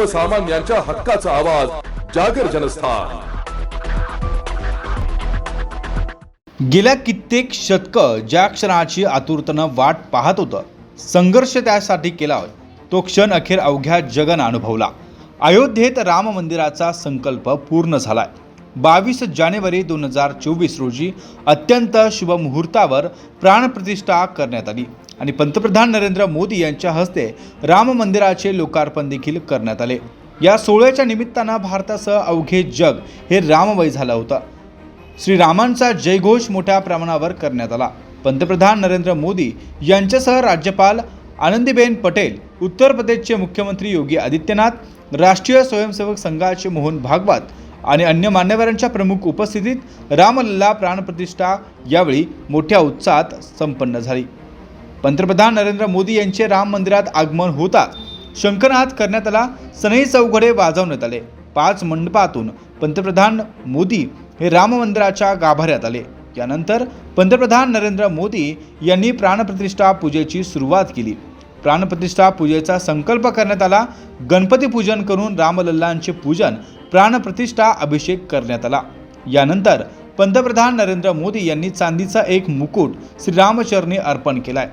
सर्वसामान्यांच्या हक्काचा आवाज जागर जनस्थान. गेल्या कित्येक शतक ज्या क्षणाची आतुरतेनं वाट पाहत होतं संघर्ष त्यासाठी केला होय, तो क्षण अखेर अवघ्या जगन अनुभवला. अयोध्येत राम मंदिराचा संकल्प पूर्ण झालाय. बावीस जानेवारी दोन हजार चोवीस रोजी अत्यंत शुभ मुहूर्तावर प्राणप्रतिष्ठा करण्यात आली. आणि पंतप्रधान नरेंद्र मोदी यांच्या हस्ते राम मंदिराचे लोकार्पण देखील करण्यात आले. या सोहळ्याच्या निमित्तानं भारतासह अवघे जग हे राममय झालं होतं. श्रीरामांचा जयघोष मोठ्या प्रमाणावर करण्यात आला. पंतप्रधान नरेंद्र मोदी यांच्यासह राज्यपाल आनंदीबेन पटेल उत्तर प्रदेशचे मुख्यमंत्री योगी आदित्यनाथ राष्ट्रीय स्वयंसेवक संघाचे मोहन भागवत आणि अन्य मान्यवरांच्या प्रमुख उपस्थितीत रामलल्ला प्राणप्रतिष्ठा यावेळी मोठ्या उत्साहात संपन्न झाली. पंतप्रधान नरेंद्र मोदी यांचे राम मंदिरात आगमन होताच शंखनाद करण्यात आला सनई चौघडे वाजवण्यात आले. पाच मंडपातून पंतप्रधान मोदी हे राम मंदिराच्या गाभाऱ्यात आले. यानंतर पंतप्रधान नरेंद्र मोदी यांनी प्राणप्रतिष्ठा पूजेची सुरुवात केली. प्राणप्रतिष्ठा पूजेचा संकल्प करण्यात आला. गणपती पूजन करून रामलल्लांचे पूजन प्राणप्रतिष्ठा अभिषेक करण्यात आला. यानंतर पंतप्रधान नरेंद्र मोदी यांनी चांदीचा एक मुकुट श्रीरामचरणी अर्पण केलाय.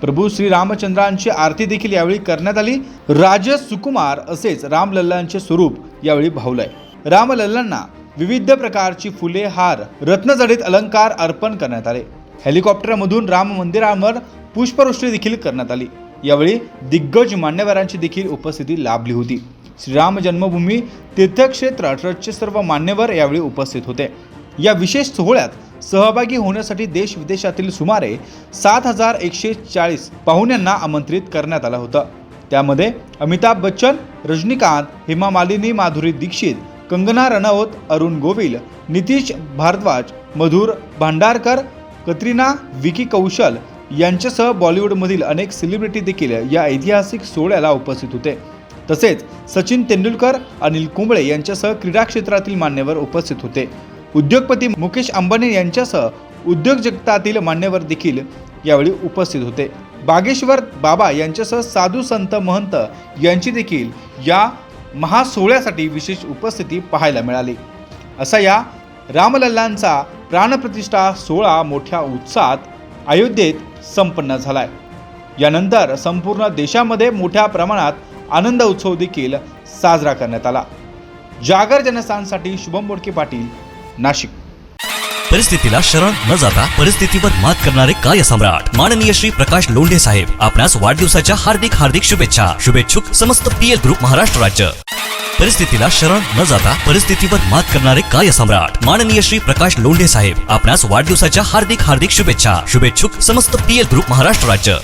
प्रभू श्रीरामचंद्रांची आरती देखील यावेळी करण्यात आली. राज सुकुमार असेच रामलल्लांचे स्वरूप यावेळी भावलंय. रामलल्लांना विविध प्रकारची फुले हार रत्नजडित अलंकार अर्पण करण्यात आले. हेलिकॉप्टरमधून राम मंदिरावर पुष्पवृष्टी देखील करण्यात आली. यावेळी दिग्गज मान्यवरांची देखील उपस्थिती लाभली होती. श्रीराम जन्मभूमी तीर्थक्षेत्र ट्रस्टचे सर्व मान्यवर यावेळी उपस्थित होते. या विशेष सोहळ्यात सहभागी होण्यासाठी देश विदेशातील सुमारे सात हजार एकशे चाळीस पाहुण्यांना आमंत्रित करण्यात आलं होतं. त्यामध्ये अमिताभ बच्चन रजनीकांत हेमा मालिनी माधुरी दीक्षित कंगना रनौत अरुण गोविल नितीश भारद्वाज मधुर भांडारकर कतरिना विकी कौशल यांच्यासह बॉलिवूडमधील अनेक सेलिब्रिटी देखील या ऐतिहासिक सोहळ्याला उपस्थित होते. तसेच सचिन तेंडुलकर अनिल कुंबळे यांच्यासह क्रीडा क्षेत्रातील मान्यवर उपस्थित होते. उद्योगपती मुकेश अंबानी यांच्यासह उद्योग जगतातील मान्यवर देखील यावेळी उपस्थित होते. बागेश्वर बाबा यांच्यासह साधू संत महंत यांची देखील या महासोहळ्यासाठी विशेष उपस्थिती पाहायला मिळाली. असा या रामलल्लांचा प्राणप्रतिष्ठा सोहळा मोठ्या उत्साहात अयोध्येत संपन्न झालाय. यानंतर संपूर्ण देशामध्ये मोठ्या प्रमाणात आनंद उत्सव देखील साजरा करण्यात आला. जागर जनस्थानसाठी शुभम बोडके पाटील नाशिक. परिस्थितीला शरण न जाता परिस्थितीवर मात करणारे काय सम्राट? माननीय श्री प्रकाश लोंढे साहेब आपणास वाढदिवसाच्या हार्दिक हार्दिक शुभेच्छा. शुभेच्छुक समस्त पीएल ग्रुप महाराष्ट्र राज्य. परिस्थितीला शरण न जाता परिस्थितीवर मात करणारे काय सम्राट? माननीय श्री प्रकाश लोंढे साहेब आपणास वाढदिवसाच्या हार्दिक हार्दिक शुभेच्छा. शुभेच्छुक समस्त पीएल ग्रुप महाराष्ट्र राज्य.